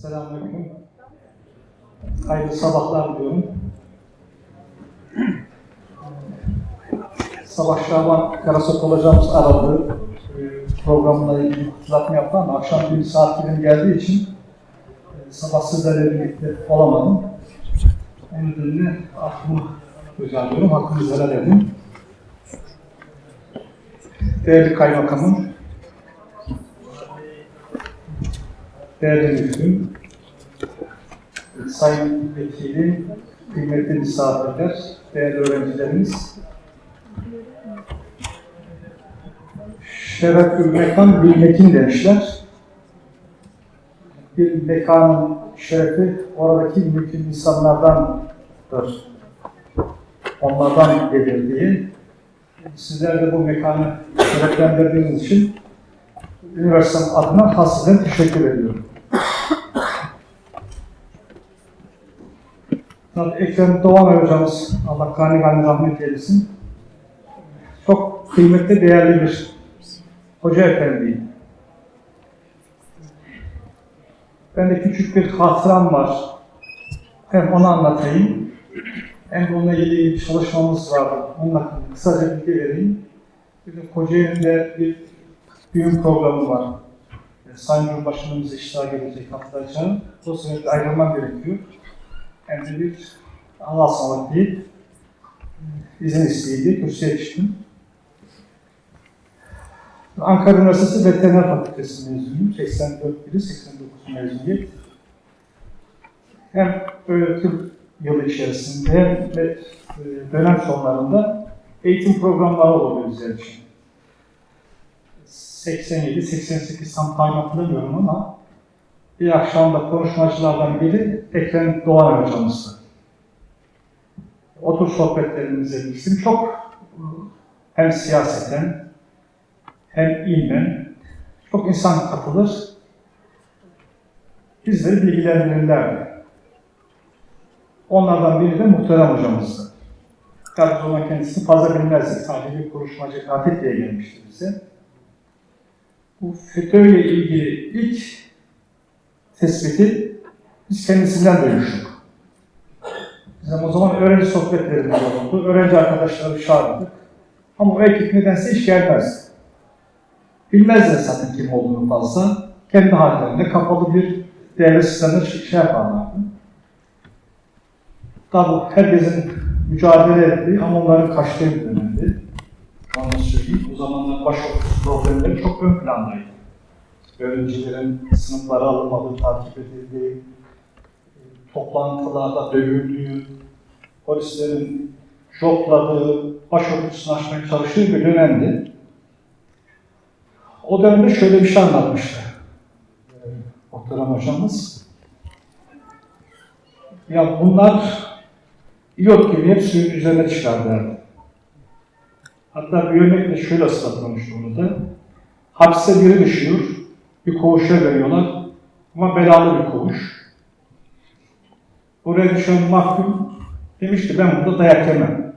Selamünaleyküm. Hayırlı sabahlar diliyorum. Sabah Şaban Karasok olacağımız aradı. Ee, Programla ilgili hatırlatma yaptı ama akşam bir saat dilim geldiği için e, sabah sizlerle birlikte olamadım. O nedenle aklımı rica ediyorum. Hakkınızı helal edin. Değerli kaymakamım, değerli müftüm, sayın vekili, kıymetli misafirler, değerli öğrencilerimiz, şeref mekan bir mekin demişler. Bir mekanın şerefi oradaki mümkün insanlardandır. Onlardan gelir diye. Sizler de bu mekanı şereflendirdiğiniz için üniversitem adına hasreten teşekkür ediyorum. Tabii Ekrem Doğan hocamız, Allah gani gani rahmet eylesin. Çok kıymetli, değerli bir hoca efendi. Ben de küçük bir hatıram var. Hem onu anlatayım, hem onunla ilgili bir çalışmamız vardı. Onun hakkında kısaca bilgi vereyim. De Kocaeli'nde bir düğün programı var. Sayın Cumhurbaşkanımız iştirak edecek haftaca. O sebeple ayrılmam gerekiyor. Hem bir Allah sağlık deyip e, izin isteyildi. Kürsüye çıktım. Ankara Üniversitesi Veteriner Fakültesi mezunuyum. 84 biri, 89 mezuniyet. Hem öğretim yılı içerisinde hem de e, dönem sonlarında eğitim programları oluyor bizler için. 87-88 tam hatırlamıyorum ama bir akşamda konuşmacılardan biri Ekrem Doğan hocamızdı. Otur sohbetlerimize gittim. Çok e, hem siyaseten hem ilmen çok insan katılır. Bizleri bilgilendirirlerdi. Onlardan biri de muhterem hocamızdı. Tabii o zaman kendisini fazla bilmezdik. Sadece bir konuşmacı katip diye gelmişti bize. Bu FETÖ ile ilgili ilk tespiti biz kendisinden duymuştuk. Bizim o zaman öğrenci sohbetlerimiz oldu. Öğrenci arkadaşları çağırdık. Ama o ekip nedense hiç gelmezdi. Bilmezler zaten kim olduğunu fazla. Kendi hallerinde kapalı bir devlet sisteminde şey yaparlardı. Tabi herkesin mücadele ettiği ama onların kaçtığı bir dönemdi. Onu söyleyeyim. O zamanlar başörtüsü problemleri çok ön plandaydı. Öğrencilerin sınıflara alınmadığı, takip edildiği, toplantılarda dövüldüğü, polislerin jokladığı, başörtüsünü açmaya çalıştığı bir dönemdi. O dönemde şöyle bir şey anlatmıştı. Ee, Muhterem hocamız. Ya bunlar yok gibi hep suyun üzerine çıkar derdi. Hatta bir örnekle şöyle ıslattırmıştı onu da. Hapse biri düşüyor, bir koğuşa veriyorlar ama belalı bir koğuş. Oraya düşen mahkum demiş ki ben burada dayak yemem.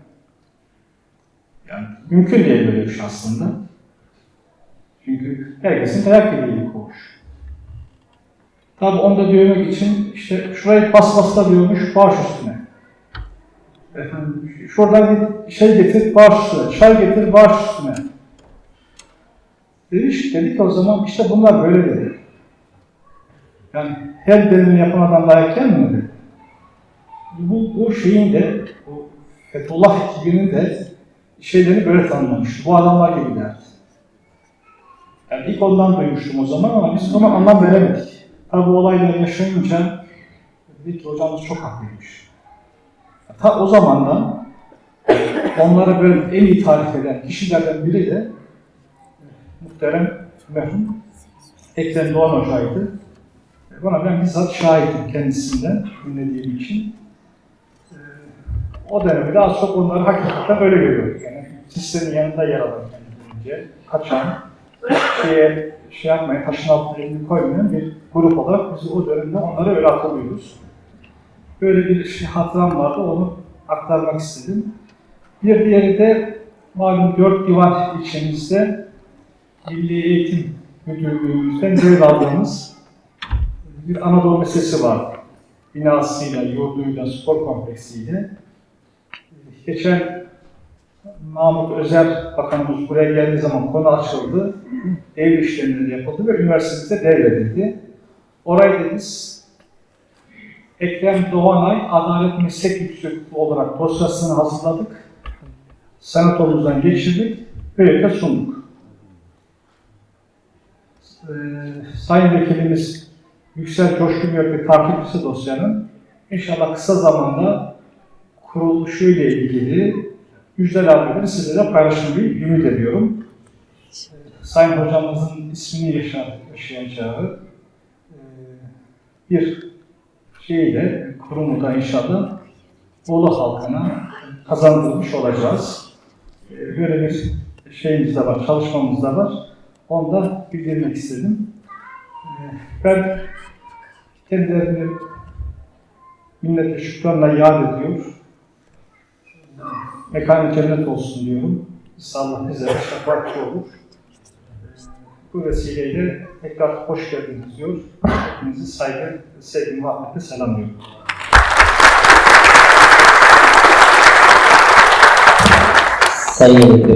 Yani mümkün değil böyle bir şey aslında. Çünkü herkesin dayak yediği bir koğuş. Tabi onu da dövmek için işte şurayı paspasla diyormuş baş üstüne. Efendim, şuradan bir şey getir baş üstüne, çay getir baş üstüne. Dedik, dedik o zaman işte bunlar böyle dedi. Yani her deneyimi yapan adam mi dedi. Bu, bu şeyin de, bu Fethullah ekibinin de şeyleri böyle tanımlamıştı. Bu adamlar gibi derdi. Yani ilk ondan duymuştum o zaman ama biz ona anlam veremedik. Tabi bu olayları yaşayınca dedik ki hocamız çok haklıymış. Ta o zamandan onlara böyle en iyi tarif eden kişilerden biri de muhterem merhum Ekrem Doğan Hoca'ydı. Buna ben bizzat şahidim kendisinden dinlediğim için. Ee, O dönemde az çok onları hakikaten öyle görüyorduk. Yani sistemin yanında yer alan kendince, kaçan, şeye, şey yapmayan, taşın altına elini koymayan bir grup olarak biz o dönemde onları öyle hatırlıyoruz. Böyle bir şey, hatıram vardı, onu aktarmak istedim. Bir diğeri de malum dört divan ilçemizde Milli Eğitim Müdürlüğümüzden görev aldığımız bir Anadolu Lisesi var. Binasıyla, yurduyla, spor kompleksiyle. Geçen Mahmut Özer Bakanımız buraya geldiği zaman konu açıldı. Ev işlemleri yapıldı ve üniversitemize devredildi. Orayı da biz Ekrem Doğanay Adalet Meslek Yüksekliği olarak dosyasını hazırladık. Senatomuzdan geçirdik. Böylelikle sunduk. Ee, Sayın Vekilimiz Yüksel Coşkun Yörük takipçisi dosyanın inşallah kısa zamanda kuruluşuyla ilgili güzel haberleri sizlere paylaşmayı ümit ediyorum. Sayın Hocamızın ismini yaşa- yaşayacağı e, bir şeyle, kurumu da inşallah Bolu halkına kazandırmış olacağız. Ee, Böyle bir şeyimiz de var, çalışmamız da var. Onu da bildirmek istedim. Ee, Ben kendilerini minnetle şükranla yad ediyor. Mekanı cennet olsun diyorum. İnşallah bize şefaatçi olur. Bu vesileyle tekrar hoş geldiniz diyor. Hepinizi saygı, sevgi, muhabbetle selamlıyorum. Sayın.